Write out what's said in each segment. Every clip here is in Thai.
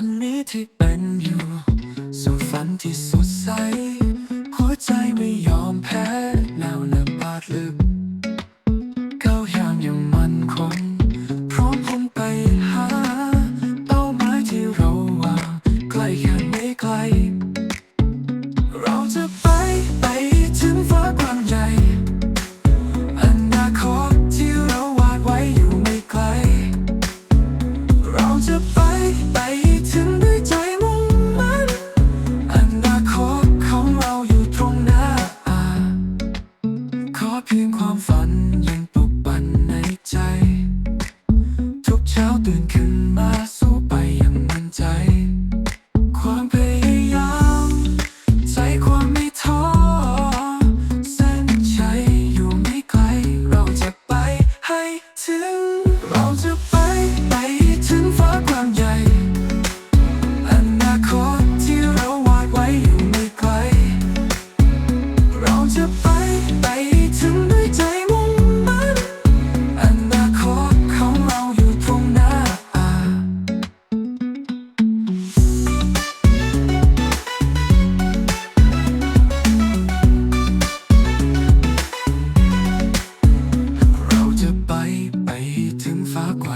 วันนี้ที่เป็นอยู่ สู่ฝันที่สุดใส หัวใจไม่ยอม เพียงความฝัน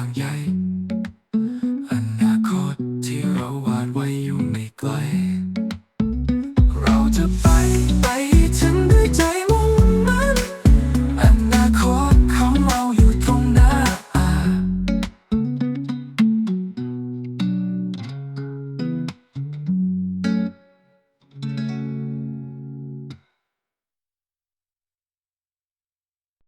างใยอนาคตที่เราวาดไว้อยู่ไม่ไกล เราจะไปไป